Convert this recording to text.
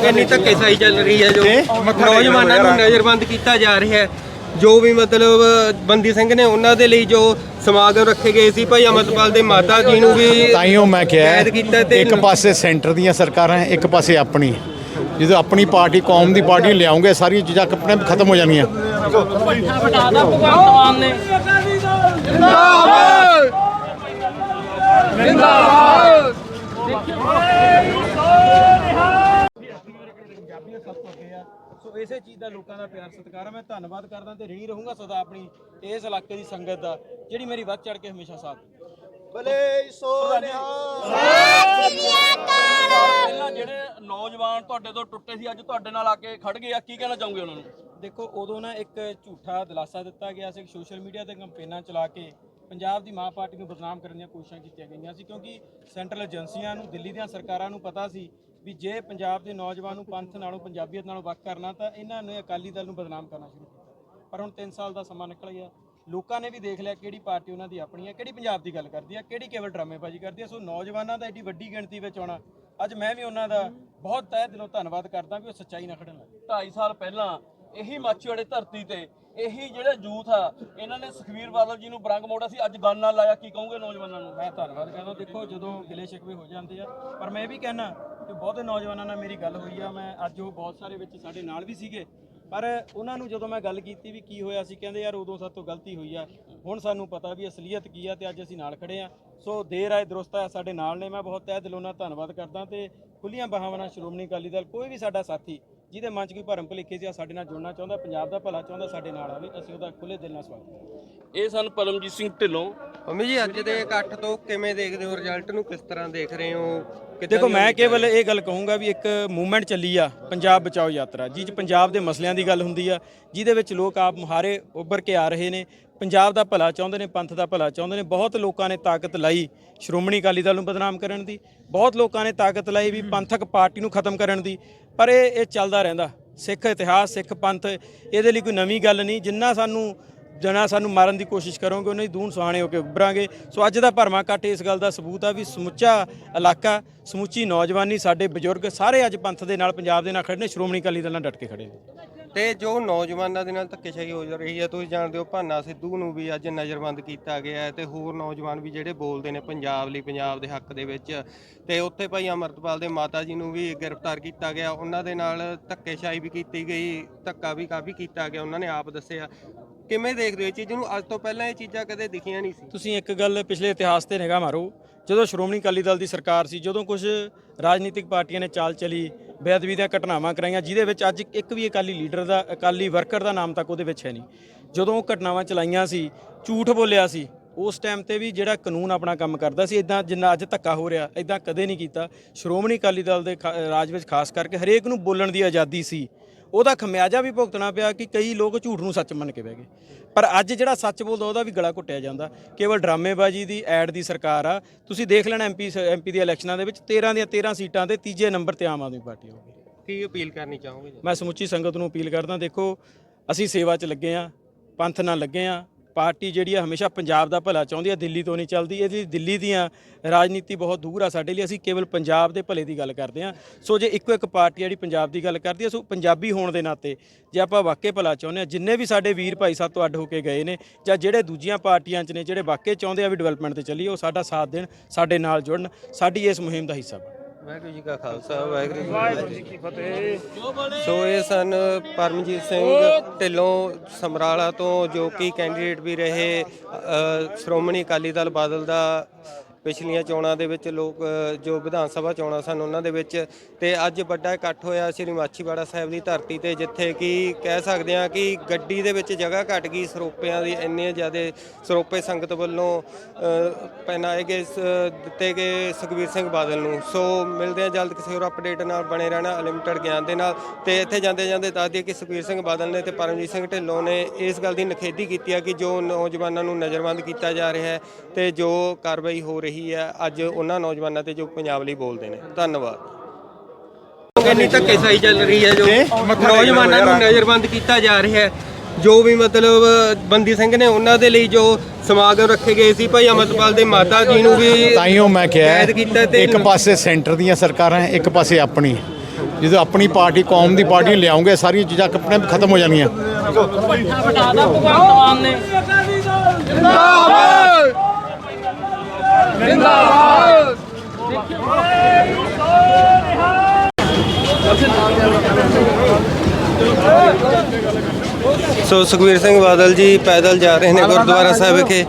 ਇੰਨੀ ਧੱਕੇਸ਼ਾਹੀ ਚੱਲ ਰਹੀ ਹੈ ਜੋ ਨੌਜਵਾਨਾਂ ਨੂੰ ਨਜ਼ਰਬੰਦ ਕੀਤਾ ਜਾ ਰਿਹਾ ਹੈ। ਜੋ ਵੀ ਮਤਲਬ ਬੰਦੀ ਸਿੰਘ ਨੇ ਉਹਨਾਂ ਦੇ ਲਈ ਜੋ ਸਮਾਗਮ ਰੱਖੇ ਗਏ ਸੀ ਭਾਈ ਅਮਰਪਾਲ ਦੇ ਮਾਤਾ ਜੀ ਨੂੰ ਵੀ ਤਾਈਓ ਮੈਂ ਕਿਹਾ ਕੈਦ ਕੀਤਾ ਤੇ ਇੱਕ ਪਾਸੇ ਸੈਂਟਰ ਦੀਆਂ ਸਰਕਾਰਾਂ ਇੱਕ ਪਾਸੇ ਆਪਣੀ। ਜਦੋਂ ਆਪਣੀ ਪਾਰਟੀ ਕੌਮ ਦੀ ਪਾਰਟੀ ਲਿਆਉਂਗੇ ਸਾਰੀਆਂ ਚੀਜ਼ਾਂ ਆਪਣੇ ਆਪ ਖਤਮ ਹੋ ਜਾਣਗੀਆਂ ਮਾਨ ਨੇ ਆ ਸੋ ਇਸੇ ਚੀਜ਼ ਦਾ ਲੋਕਾਂ ਦਾ ਪਿਆਰ ਸਤਿਕਾਰ ਆ। ਮੈਂ ਧੰਨਵਾਦ ਕਰਦਾ ਤੇ ਰਹੀ ਰਹੂੰਗਾ ਸਦਾ ਆਪਣੀ ਇਸ ਇਲਾਕੇ ਦੀ ਸੰਗਤ ਦਾ ਜਿਹੜੀ ਮੇਰੀ ਵੱਧ ਚੜ ਕੇ ਹਮੇਸ਼ਾ ਸਾਥ ਦਿੰਦੀ। ਪਹਿਲਾਂ ਜਿਹੜੇ ਨੌਜਵਾਨ ਤੁਹਾਡੇ ਤੋਂ ਟੁੱਟੇ ਸੀ ਅੱਜ ਤੁਹਾਡੇ ਨਾਲ ਆ ਕੇ ਖੜ ਗਏ ਆ ਕੀ ਕਹਿਣਾ ਚਾਹੋਗੇ ਉਹਨਾਂ ਨੂੰ? ਦੇਖੋ ਉਦੋਂ ਨਾ ਇੱਕ ਝੂਠਾ ਦਿਲਾਸਾ ਦਿੱਤਾ ਗਿਆ ਸੀ ਸੋਸ਼ਲ ਮੀਡੀਆ ਤੇ ਕੰਪੇਨਾਂ ਚਲਾ ਕੇ ਪੰਜਾਬ ਦੀ ਮਾਂ ਪਾਰਟੀ ਨੂੰ ਬਦਨਾਮ ਕਰਨ ਦੀਆਂ ਕੋਸ਼ਿਸ਼ਾਂ ਕੀਤੀਆਂ ਗਈਆਂ ਸੀ ਕਿਉਂਕਿ ਸੈਂਟਰਲ ਏਜੰਸੀਆਂ ਨੂੰ ਦਿੱਲੀ ਦੀਆਂ ਸਰਕਾਰਾਂ ਨੂੰ ਪਤਾ ਸੀ ਵੀ ਜੇ ਪੰਜਾਬ ਦੇ ਨੌਜਵਾਨ ਨੂੰ ਪੰਥ ਨਾਲੋਂ, ਪੰਜਾਬੀਅਤ ਨਾਲੋਂ ਵੱਖ ਕਰਨਾ, ਤਾਂ ਇਹਨਾਂ ਨੇ ਅਕਾਲੀ ਦਲ ਨੂੰ ਬਦਨਾਮ ਕਰਨਾ ਸ਼ੁਰੂ ਕੀਤਾ। ਪਰ ਹੁਣ 3 ਸਾਲ ਦਾ ਸਮਾਂ ਨਿਕਲ ਗਿਆ। ਲੋਕਾਂ ਨੇ ਵੀ ਦੇਖ ਲਿਆ ਕਿਹੜੀ ਪਾਰਟੀ ਉਹਨਾਂ ਦੀ ਆਪਣੀ ਹੈ, ਕਿਹੜੀ ਪੰਜਾਬ ਦੀ ਗੱਲ ਕਰਦੀ ਹੈ, ਕਿਹੜੀ ਕੇਵਲ ਡਰਾਮੇਬਾਜ਼ੀ ਕਰਦੀ ਹੈ। ਸੋ ਨੌਜਵਾਨਾਂ ਦਾ ਐਡੀ ਵੱਡੀ ਗਿਣਤੀ ਵਿੱਚ ਆਉਣਾ, ਅੱਜ ਮੈਂ ਵੀ ਉਹਨਾਂ ਦਾ ਬਹੁਤ ਤਹਿ ਦਿਲੋਂ ਧੰਨਵਾਦ ਕਰਦਾ ਵੀ ਉਹ ਸੱਚਾਈ ਨਾਲ ਖੜਨ ਲੱਗੇ 2.5 ਸਾਲ ਪਹਿਲਾਂ ਇਹੀ ਮਾਚੀਵਾੜੇ ਧਰਤੀ ਤੇ ਇਹੀ ਜਿਹੜੇ ਯੂਥ ਆ, ਇਹਨਾਂ ਨੇ ਸੁਖਵੀਰ ਬਾਦਲ ਜੀ ਨੂੰ ਬਰੰਗ ਮੋੜਾ ਸੀ, ਅੱਜ ਗੱਲ ਨਾਲ ਲਾਇਆ, ਕੀ ਕਹੋਗੇ ਨੌਜਵਾਨਾਂ ਨੂੰ? ਮੈਂ ਧੰਨਵਾਦ ਕਹਿੰਦਾ ਦੇਖੋ ਜਦੋਂ ਗਿਲੇ ਸ਼ਿਕਵੇ ਹੋ ਜਾਂਦੇ ਆ, ਪਰ ਮੈਂ ਇਹ ਵੀ ਕਹਿਣਾ ਕਿ ਬਹੁਤੇ ਨੌਜਵਾਨਾਂ ਨਾਲ ਮੇਰੀ ਗੱਲ ਹੋਈ ਆ, ਮੈਂ ਅੱਜ ਉਹ ਬਹੁਤ ਸਾਰੇ ਵਿੱਚ ਸਾਡੇ ਨਾਲ ਵੀ ਸੀਗੇ, ਪਰ ਉਹਨਾਂ ਨੂੰ ਜਦੋਂ ਮੈਂ ਗੱਲ ਕੀਤੀ ਵੀ ਕੀ ਹੋਇਆ ਸੀ, ਕਹਿੰਦੇ ਯਾਰ ਉਦੋਂ ਸਾਡੇ ਤੋਂ ਗਲਤੀ ਹੋਈ ਆ, ਹੁਣ ਸਾਨੂੰ ਪਤਾ ਵੀ ਅਸਲੀਅਤ ਕੀ ਆ ਤੇ ਅੱਜ ਅਸੀਂ ਨਾਲ ਖੜੇ ਆ, ਸੋ ਦੇਰ ਆਏ, ਦਰੁਸਤ ਆਏ, ਸਾਡੇ ਨਾਲ ਨੇ, ਮੈਂ ਬਹੁਤ ਤਹਿ ਦਿਲੋਂ ਧੰਨਵਾਦ ਕਰਦਾ ਤੇ ਖੁੱਲੀਆਂ ਬਹਾਵਾਂ ਨਾਲ ਸ਼੍ਰੋਮਣੀ ਅਕਾਲੀ ਦਲ, ਕੋਈ ਵੀ ਸਾਡਾ ਸਾਥੀ ਜਿਹਦੇ ਮਨ 'ਚ ਕੋਈ ਭਰਮ ਭੁਲੇਖੇ ਸੀ ਆ ਸਾਡੇ ਨਾਲ ਜੁੜਨਾ ਚਾਹੁੰਦਾ ਪੰਜਾਬ ਦਾ ਭਲਾ ਚਾਹੁੰਦਾ ਸਾਡੇ ਨਾਲ ਆਵੇ ਅਸੀਂ ਉਹਦਾ ਖੁੱਲੇ ਦਿਲ ਨਾਲ ਸਵਾਗਤ ਕਰਾਂਗੇ। ਇਹ ਸਨ ਪਰਮਜੀਤ ਸਿੰਘ ਢਿੱਲੋਂ। ਮੰਮੀ ਜੀ ਅੱਜ ਦੇ ਇਕੱਠ ਤੋਂ ਕਿਵੇਂ ਦੇਖਦੇ ਹੋ? ਰਿਜ਼ਲਟ ਨੂੰ ਕਿਸ ਤਰ੍ਹਾਂ ਦੇਖ ਰਹੇ ਹੋ? ਦੇਖੋ ਮੈਂ ਕੇਵਲ ਇਹ ਗੱਲ ਕਹੂੰਗਾ ਵੀ ਇੱਕ ਮੂਵਮੈਂਟ ਚੱਲੀ ਆ ਪੰਜਾਬ ਬਚਾਓ ਯਾਤਰਾ ਜਿਹ 'ਚ ਪੰਜਾਬ ਦੇ ਮਸਲਿਆਂ ਦੀ ਗੱਲ ਹੁੰਦੀ ਆ ਜਿਹਦੇ ਵਿੱਚ ਲੋਕ ਆਪ ਮੁਹਾਰੇ ਉੱਭਰ ਕੇ ਆ ਰਹੇ ਨੇ। ਪੰਜਾਬ ਦਾ ਭਲਾ ਚਾਹੁੰਦੇ ਨੇ, ਪੰਥ ਦਾ ਭਲਾ ਚਾਹੁੰਦੇ ਨੇ, ਬਹੁਤ ਲੋਕਾਂ ਨੇ ਤਾਕਤ ਲਾਈ ਸ਼੍ਰੋਮਣੀ ਅਕਾਲੀ ਦਲ ਨੂੰ ਬਦਨਾਮ ਕਰਨ ਦੀ, ਬਹੁਤ ਲੋਕਾਂ ਨੇ ਤਾਕਤ ਲਾਈ ਵੀ ਪੰਥਕ ਪਾਰਟੀ ਨੂੰ ਖਤਮ ਕਰਨ ਦੀ, ਪਰ ਇਹ ਇਹ ਚੱਲਦਾ ਰਹਿੰਦਾ, ਸਿੱਖ ਇਤਿਹਾਸ, ਸਿੱਖ ਪੰਥ, ਇਹਦੇ ਲਈ ਕੋਈ ਨਵੀਂ ਗੱਲ ਨਹੀਂ, ਜਿੰਨਾ ਸਾਨੂੰ ਜਣਾ ਸਾਨੂੰ ਮਾਰਨ ਦੀ ਕੋਸ਼ਿਸ਼ ਕਰੋਗੇ, ਉਹਨਾਂ ਦੀ ਦੂਣ ਸੁਹਾਣੇ ਹੋ ਕੇ ਉੱਭਰਾਂਗੇ, ਸੋ ਅੱਜ ਦਾ ਭਰਮਾ ਇਕੱਠ ਇਸ ਗੱਲ ਦਾ ਸਬੂਤ ਆ ਵੀ ਸਮੁੱਚਾ ਇਲਾਕਾ, ਸਮੁੱਚੀ ਨੌਜਵਾਨੀ, ਸਾਡੇ ਬਜ਼ੁਰਗ ਸਾਰੇ ਅੱਜ ਪੰਥ ਦੇ ਨਾਲ, ਪੰਜਾਬ ਦੇ ਨਾਲ ਖੜੇ ਨੇ, ਸ਼੍ਰੋਮਣੀ ਅਕਾਲੀ ਦਲ ਨਾਲ ਡਟ ਕੇ ਖੜੇ ਨੇ। ਤੇ ਜੋ ਨੌਜਵਾਨਾਂ ਦੇ ਨਾਲ ਧੱਕੇਸ਼ਾਹੀ ਹੋ ਜਾ ਰਹੀ ਹੈ, ਤੁਸੀਂ ਜਾਣਦੇ ਹੋ ਭਾਨਾ ਸਿੱਧੂ ਨੂੰ ਵੀ ਅੱਜ ਨਜ਼ਰਬੰਦ ਕੀਤਾ ਗਿਆ ਹੈ ਤੇ ਹੋਰ ਨੌਜਵਾਨ ਵੀ ਜਿਹੜੇ ਬੋਲਦੇ ਨੇ ਪੰਜਾਬ ਲਈ, ਪੰਜਾਬ ਦੇ ਹੱਕ ਦੇ ਵਿੱਚ। ਤੇ ਉੱਥੇ ਭਾਈ ਅਮਰਤਪਾਲ ਦੇ ਮਾਤਾ ਜੀ ਨੂੰ ਵੀ ਗ੍ਰਿਫਤਾਰ ਕੀਤਾ ਗਿਆ। ਉਹਨਾਂ ਦੇ ਨਾਲ ਧੱਕੇਸ਼ਾਹੀ ਵੀ ਕੀਤੀ ਗਈ, ਧੱਕਾ ਵੀ ਕਾਫੀ ਕੀਤਾ ਗਿਆ, ਉਹਨਾਂ ਨੇ ਆਪ ਦੱਸਿਆ। ਕਿਵੇਂ ਦੇਖਦੇ ਹੋ ਇਹ ਚੀਜ਼ ਨੂੰ? ਅੱਜ ਤੋਂ ਪਹਿਲਾਂ ਇਹ ਚੀਜ਼ਾਂ ਕਦੇ ਦਿਖੀਆਂ ਨਹੀਂ ਸੀ। ਤੁਸੀਂ ਇੱਕ ਗੱਲ ਪਿਛਲੇ ਇਤਿਹਾਸ ਤੇ ਨਿਗਾਹ ਮਾਰੋ। ਜਦੋਂ ਸ਼੍ਰੋਮਣੀ ਅਕਾਲੀ ਦਲ ਦੀ ਸਰਕਾਰ ਸੀ, ਜਦੋਂ ਕੁਝ ਰਾਜਨੀਤਿਕ ਪਾਰਟੀਆਂ ਨੇ ਚਾਲ ਚਲੀ, ਬੇਅਦਬੀ ਦੀਆਂ ਘਟਨਾਵਾਂ ਕਰਾਈਆਂ, ਜਿਹਦੇ ਵਿੱਚ ਅੱਜ ਇੱਕ ਵੀ ਅਕਾਲੀ ਲੀਡਰ ਦਾ, ਅਕਾਲੀ ਵਰਕਰ ਦਾ ਨਾਮ ਤੱਕ ਉਹਦੇ ਵਿੱਚ ਹੈ ਨਹੀਂ। ਜਦੋਂ ਉਹ ਘਟਨਾਵਾਂ ਚਲਾਈਆਂ ਸੀ, ਝੂਠ ਬੋਲਿਆ ਸੀ, ਉਸ ਟਾਈਮ ਤੇ ਵੀ ਜਿਹੜਾ ਕਾਨੂੰਨ ਆਪਣਾ ਕੰਮ ਕਰਦਾ ਸੀ ਇਦਾਂ ਜਿੰਨਾ ਅੱਜ ਧੱਕਾ ਹੋ ਰਿਹਾ ਇਦਾਂ ਕਦੇ ਨਹੀਂ ਕੀਤਾ। ਸ਼੍ਰੋਮਣੀ ਅਕਾਲੀ ਦਲ ਦੇ ਖਾ- ਰਾਜ ਵਿੱਚ ਖਾਸ ਕਰਕੇ ਹਰੇਕ ਨੂੰ ਬੋਲਣ ਦੀ ਆਜ਼ਾਦੀ ਸੀ। ਉਹਦਾ ਖਮਿਆਜਾ ਵੀ ਭੁਗਤਣਾ ਪਿਆ ਕਿ ਕਈ ਲੋਕ ਝੂਠ ਨੂੰ ਸੱਚ ਮੰਨ ਕੇ ਬਹਿ ਗਏ। ਪਰ ਅੱਜ ਜਿਹੜਾ ਸੱਚ ਬੋਲਦਾ ਉਹਦਾ ਵੀ ਗਲਾ ਘੁੱਟਿਆ ਜਾਂਦਾ। ਕੇਵਲ ਡਰਾਮੇਬਾਜ਼ੀ ਦੀ ਐਡ ਦੀ ਸਰਕਾਰ ਆ। ਤੁਸੀਂ ਦੇਖ ਲੈਣਾ ਐਮਪੀ ਐਮਪੀ ਦੀ ਇਲੈਕਸ਼ਨਾਂ ਦੇ ਵਿੱਚ 13 ਦੀਆਂ 13 ਸੀਟਾਂ ਤੇ ਤੀਜੇ ਨੰਬਰ ਤੇ ਆਮ ਆਦਮੀ ਪਾਰਟੀ ਹੋਊਗੀ। ਕੀ ਅਪੀਲ ਕਰਨੀ ਚਾਹੋਗੇ ਮੈਂ ਸਮੁੱਚੀ ਸੰਗਤ ਨੂੰ ਅਪੀਲ ਕਰਦਾ ਦੇਖੋ ਅਸੀਂ ਸੇਵਾ 'ਚ ਲੱਗੇ ਆ ਪੰਥ ਨਾਲ ਲੱਗੇ ਆ ਪਾਰਟੀ ਜਿਹੜੀ ਆ ਹਮੇਸ਼ਾ ਪੰਜਾਬ ਦਾ ਭਲਾ ਚਾਹੁੰਦੀ ਆ, ਦਿੱਲੀ ਤੋਂ ਨਹੀਂ ਚੱਲਦੀ। ਇਹਦੀ ਦਿੱਲੀ ਦੀਆਂ ਰਾਜਨੀਤੀ ਬਹੁਤ ਦੂਰ ਆ ਸਾਡੇ ਲਈ। ਅਸੀਂ ਕੇਵਲ ਪੰਜਾਬ ਦੇ ਭਲੇ ਦੀ ਗੱਲ ਕਰਦੇ ਆ। ਸੋ ਜੇ ਇੱਕੋ ਇੱਕ ਪਾਰਟੀ ਜਿਹੜੀ ਪੰਜਾਬ ਦੀ ਗੱਲ ਕਰਦੀ ਆ, ਸੋ ਪੰਜਾਬੀ ਹੋਣ ਦੇ ਨਾਤੇ ਜੇ ਆਪਾਂ ਵਾਕਈ ਭਲਾ ਚਾਹੁੰਦੇ ਆ, ਜਿੰਨੇ ਵੀ ਸਾਡੇ ਵੀਰ ਭਾਈ ਸਾਹਿਬ ਤੋਂ ਅੱਡ ਹੋ ਕੇ ਗਏ ਨੇ, ਜਾਂ ਜਿਹੜੇ ਦੂਜੀਆਂ ਪਾਰਟੀਆਂ 'ਚ ਨੇ, ਜਿਹੜੇ ਵਾਕਈ ਚਾਹੁੰਦੇ ਆ ਵੀ ਡਿਵੈਲਪਮੈਂਟ ਤੇ ਚੱਲੀਏ, ਉਹ ਸਾਡਾ ਸਾਥ ਦੇਣ, ਸਾਡੇ ਨਾਲ ਜੁੜਨ, ਸਾਡੀ ਇਸ ਮੁਹਿੰਮ ਦਾ ਹਿੱਸਾ ਬਣਨ। ਵਾਹਿਗੁਰੂ ਜੀ ਕਾ ਖਾਲਸਾ ਵਾਹਿਗੁਰੂ ਜੀ ਕੀ ਫਤਿਹ। ਸੋ ਇਹ ਸਨ ਪਰਮਜੀਤ ਸਿੰਘ ਢਿੱਲੋਂ ਸਮਰਾਲਾ ਤੋਂ ਜੋ ਕਿ ਕੈਂਡੀਡੇਟ ਵੀ ਰਹੇ ਸ਼੍ਰੋਮਣੀ ਅਕਾਲੀ ਦਲ ਬਾਦਲ ਦਾ ਪਿਛਲੀਆਂ ਚੋਣਾਂ ਦੇ ਵਿੱਚ ਲੋਕ ਜੋ ਵਿਧਾਨ ਸਭਾ ਚੋਣਾਂ ਸਨ ਉਹਨਾਂ ਦੇ ਵਿੱਚ ਤੇ ਅੱਜ ਵੱਡਾ ਇਕੱਠ ਹੋਇਆ ਸ੍ਰੀ ਮਾਛੀਵਾੜਾ ਸਾਹਿਬ ਦੀ ਧਰਤੀ ਤੇ, ਜਿੱਥੇ ਕਿ ਕਹਿ ਸਕਦੇ ਹਾਂ ਕਿ ਗੱਡੀ ਦੇ ਵਿੱਚ ਜਗ੍ਹਾ ਘਟ ਗਈ, ਸਰੋਪਿਆਂ ਦੀ ਇੰਨੇ ਜ਼ਿਆਦਾ ਸਰੋਪੇ ਸੰਗਤ ਵੱਲੋਂ ਪਹਿਨਾਏ ਗਏ ਸ- ਦਿੱਤੇ ਗਏ ਸੁਖਬੀਰ ਸਿੰਘ ਬਾਦਲ ਨੂੰ। ਸੋ ਮਿਲਦੇ ਹਾਂ ਜਲਦ ਕਿਸੇ ਹੋਰ ਅਪਡੇਟ ਨਾਲ, ਬਣੇ ਰਹਿਣਾ ਅਨਲਿਮਟਿਡ ਗਿਆਨ ਦੇ ਨਾਲ। ਤੇ ਇੱਥੇ ਜਾਂਦੇ ਜਾਂਦੇ ਦੱਸ ਦਈਏ ਕਿ ਸੁਖਬੀਰ ਸਿੰਘ ਬਾਦਲ ਨੇ ਤੇ ਪਰਮਜੀਤ ਸਿੰਘ ਢਿੱਲੋਂ ਨੇ ਇਸ ਗੱਲ ਦੀ ਨਖੇਦੀ ਕੀਤੀ ਹੈ ਕਿ ਜੋ ਨੌਜਵਾਨਾਂ ਨੂੰ ਨਜ਼ਰਬੰਦ ਕੀਤਾ ਜਾ ਰਿਹਾ ਹੈ ਤੇ ਜੋ ਕਾਰਵਾਈ ਹੋ ਰਹੀ ਹੈ। ਅੱਜ ਉਹਨਾਂ ਨੌਜਵਾਨਾਂ ਤੇ ਜੋ ਪੰਜਾਬ ਲਈ ਬੋਲਦੇ ਨੇ। ਧੰਨਵਾਦ। ਇੰਨੀ ਧੱਕੇਸ਼ਾਹੀ ਚੱਲ ਰਹੀ ਹੈ ਜੋ ਨੌਜਵਾਨਾਂ ਨੂੰ ਨਜ਼ਰਬੰਦ ਕੀਤਾ ਜਾ ਰਿਹਾ ਹੈ। ਜੋ ਵੀ ਮਤਲਬ ਬੰਦੀ ਸਿੰਘ ਨੇ ਉਹਨਾਂ ਦੇ ਲਈ ਜੋ ਸਮਾਗਮ ਰੱਖੇ ਗਏ ਸੀ ਭਾਈ ਅਮਰਪਾਲ ਦੇ ਮਾਤਾ ਜੀ ਨੂੰ ਵੀ ਤਾਈਓ ਮੈਂ ਕਿਹਾ ਕੈਦ ਕੀਤਾ ਤੇ ਇੱਕ ਪਾਸੇ ਸੈਂਟਰ ਦੀਆਂ ਸਰਕਾਰਾਂ ਇੱਕ ਪਾਸੇ ਆਪਣੀ। ਜਦੋਂ ਆਪਣੀ ਪਾਰਟੀ ਕੌਮ ਦੀ ਪਾਰਟੀ ਲਿਆਉਂਗੇ ਸਾਰੀਆਂ ਚੀਜ਼ਾਂ ਆਪਣੇ ਆਪ ਖਤਮ ਹੋ ਜਾਣਗੀਆਂ ਸੋ ਸੁਖਵੀਰ ਸਿੰਘ ਬਾਦਲ ਜੀ ਪੈਦਲ ਜਾ ਰਹੇ ਨੇ ਗੁਰਦੁਆਰਾ ਸਾਹਿਬ ਵਿਖੇ।